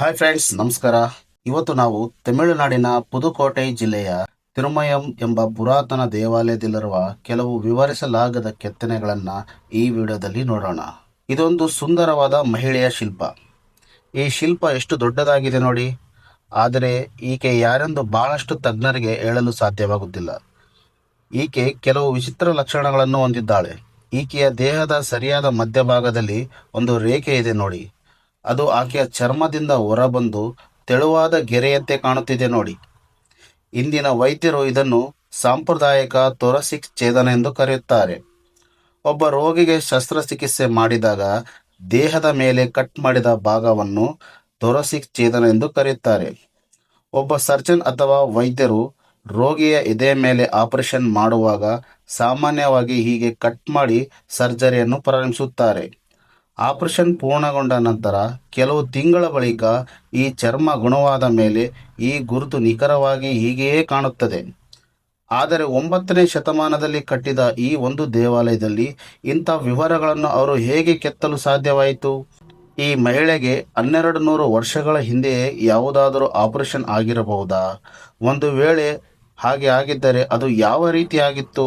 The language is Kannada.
ಹಾಯ್ ಫ್ರೆಂಡ್ಸ್ ನಮಸ್ಕಾರ. ಇವತ್ತು ನಾವು ತಮಿಳುನಾಡಿನ ಪುದುಕೋಟೆ ಜಿಲ್ಲೆಯ ತಿರುಮಯಂ ಎಂಬ ಪುರಾತನ ದೇವಾಲಯದಲ್ಲಿರುವ ಕೆಲವು ವಿವರಿಸಲಾಗದ ಕೆತ್ತನೆಗಳನ್ನು ಈ ವಿಡಿಯೋದಲ್ಲಿ ನೋಡೋಣ. ಇದೊಂದು ಸುಂದರವಾದ ಮಹಿಳೆಯ ಶಿಲ್ಪ. ಈ ಶಿಲ್ಪ ಎಷ್ಟು ದೊಡ್ಡದಾಗಿದೆ ನೋಡಿ. ಆದರೆ ಈಕೆ ಯಾರೆಂದು ಬಹಳಷ್ಟು ತಜ್ಞರಿಗೆ ಹೇಳಲು ಸಾಧ್ಯವಾಗುತ್ತಿಲ್ಲ. ಈಕೆ ಕೆಲವು ವಿಚಿತ್ರ ಲಕ್ಷಣಗಳನ್ನು ಹೊಂದಿದ್ದಾಳೆ. ಈಕೆಯ ದೇಹದ ಸರಿಯಾದ ಮಧ್ಯಭಾಗದಲ್ಲಿ ಒಂದು ರೇಖೆ ಇದೆ ನೋಡಿ. ಅದು ಆಕೆಯ ಚರ್ಮದಿಂದ ಹೊರಬಂದು ತೆಳುವಾದ ಗೆರೆಯಂತೆ ಕಾಣುತ್ತಿದೆ ನೋಡಿ. ಇಂದಿನ ವೈದ್ಯರು ಇದನ್ನು ಸಾಂಪ್ರದಾಯಿಕ ತೊರಸಿಕ್ ಛೇದನ ಎಂದು ಕರೆಯುತ್ತಾರೆ. ಒಬ್ಬ ರೋಗಿಗೆ ಶಸ್ತ್ರಚಿಕಿತ್ಸೆ ಮಾಡಿದಾಗ ದೇಹದ ಮೇಲೆ ಕಟ್ ಮಾಡಿದ ಭಾಗವನ್ನು ತೊರಸಿಕ್ ಛೇದನ ಎಂದು ಕರೆಯುತ್ತಾರೆ. ಒಬ್ಬ ಸರ್ಜನ್ ಅಥವಾ ವೈದ್ಯರು ರೋಗಿಯ ಎದೆ ಮೇಲೆ ಆಪರೇಷನ್ ಮಾಡುವಾಗ ಸಾಮಾನ್ಯವಾಗಿ ಹೀಗೆ ಕಟ್ ಮಾಡಿ ಸರ್ಜರಿಯನ್ನು ಪ್ರಾರಂಭಿಸುತ್ತಾರೆ. ಆಪರೇಷನ್ ಪೂರ್ಣಗೊಂಡ ನಂತರ ಕೆಲವು ತಿಂಗಳ ಬಳಿಕ ಈ ಚರ್ಮ ಗುಣವಾದ ಮೇಲೆ ಈ ಗುರುತು ನಿಖರವಾಗಿ ಹೀಗೆಯೇ ಕಾಣುತ್ತದೆ. ಆದರೆ ಒಂಬತ್ತನೇ ಶತಮಾನದಲ್ಲಿ ಕಟ್ಟಿದ ಈ ಒಂದು ದೇವಾಲಯದಲ್ಲಿ ಇಂಥ ವಿವರಗಳನ್ನು ಅವರು ಹೇಗೆ ಕೆತ್ತಲು ಸಾಧ್ಯವಾಯಿತು? ಈ ಮಹಿಳೆಗೆ ಹನ್ನೆರಡು ನೂರು ವರ್ಷಗಳ ಹಿಂದೆಯೇ ಯಾವುದಾದರೂ ಆಪರೇಷನ್ ಆಗಿರಬಹುದಾ? ಒಂದು ವೇಳೆ ಹಾಗೆ ಆಗಿದ್ದರೆ ಅದು ಯಾವ ರೀತಿ ಆಗಿತ್ತು